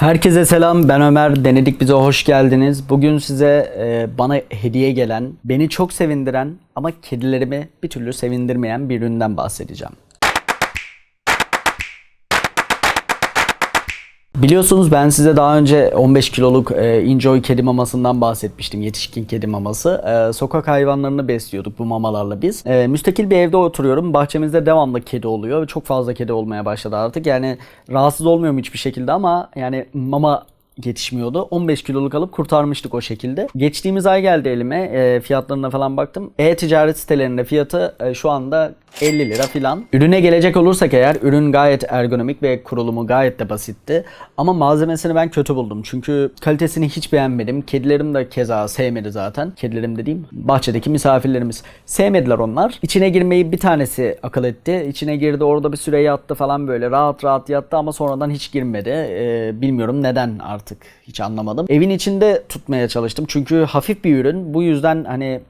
Herkese selam ben Ömer denedik bize hoş geldiniz. Bugün size e, bana hediye gelen, beni çok sevindiren ama kedilerimi bir türlü sevindirmeyen bir üründen bahsedeceğim. Biliyorsunuz ben size daha önce 15 kiloluk e, Enjoy kedi mamasından bahsetmiştim. Yetişkin kedi maması. E, sokak hayvanlarını besliyorduk bu mamalarla biz. E, müstakil bir evde oturuyorum. Bahçemizde devamlı kedi oluyor. Çok fazla kedi olmaya başladı artık. Yani rahatsız olmuyorum hiçbir şekilde ama yani mama yetişmiyordu. 15 kiloluk alıp kurtarmıştık o şekilde. Geçtiğimiz ay geldi elime. E, fiyatlarına falan baktım. E-ticaret sitelerinde fiyatı e, şu anda 50 lira filan. Ürüne gelecek olursak eğer ürün gayet ergonomik ve kurulumu gayet de basitti. Ama malzemesini ben kötü buldum. Çünkü kalitesini hiç beğenmedim. Kedilerim de keza sevmedi zaten. Kedilerim dediğim bahçedeki misafirlerimiz. Sevmediler onlar. İçine girmeyi bir tanesi akıl etti. İçine girdi orada bir süre yattı falan böyle. Rahat rahat yattı ama sonradan hiç girmedi. Ee, bilmiyorum neden artık. Hiç anlamadım. Evin içinde tutmaya çalıştım. Çünkü hafif bir ürün. Bu yüzden hani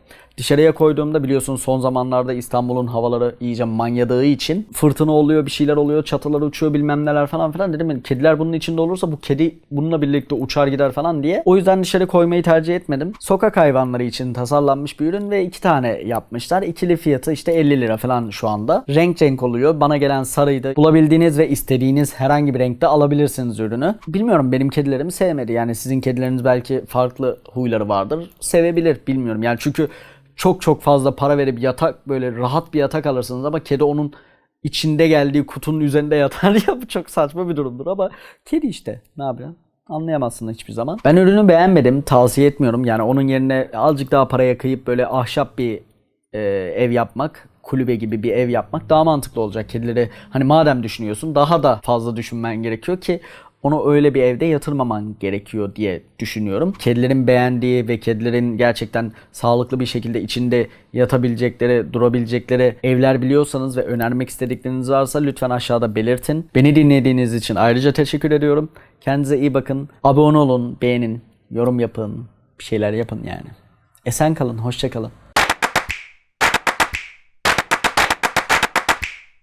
Dışarıya koyduğumda biliyorsunuz son zamanlarda İstanbul'un havaları iyice manyadığı için fırtına oluyor, bir şeyler oluyor, çatılar uçuyor bilmem neler falan filan dedim. Yani kediler bunun içinde olursa bu kedi bununla birlikte uçar gider falan diye. O yüzden dışarı koymayı tercih etmedim. Sokak hayvanları için tasarlanmış bir ürün ve iki tane yapmışlar. İkili fiyatı işte 50 lira falan şu anda. Renk renk oluyor. Bana gelen sarıydı. Bulabildiğiniz ve istediğiniz herhangi bir renkte alabilirsiniz ürünü. Bilmiyorum benim kedilerimi sevmedi. Yani sizin kedileriniz belki farklı huyları vardır. Sevebilir bilmiyorum. Yani çünkü çok çok fazla para verip yatak böyle rahat bir yatak alırsınız ama kedi onun içinde geldiği kutunun üzerinde yatar ya bu çok saçma bir durumdur ama kedi işte ne yapıyor? Anlayamazsın hiçbir zaman. Ben ürünü beğenmedim. Tavsiye etmiyorum. Yani onun yerine azıcık daha paraya kıyıp böyle ahşap bir e, ev yapmak kulübe gibi bir ev yapmak daha mantıklı olacak. Kedileri hani madem düşünüyorsun daha da fazla düşünmen gerekiyor ki onu öyle bir evde yatırmaman gerekiyor diye düşünüyorum. Kedilerin beğendiği ve kedilerin gerçekten sağlıklı bir şekilde içinde yatabilecekleri, durabilecekleri evler biliyorsanız ve önermek istedikleriniz varsa lütfen aşağıda belirtin. Beni dinlediğiniz için ayrıca teşekkür ediyorum. Kendinize iyi bakın. Abone olun, beğenin, yorum yapın, bir şeyler yapın yani. Esen kalın, hoşça kalın.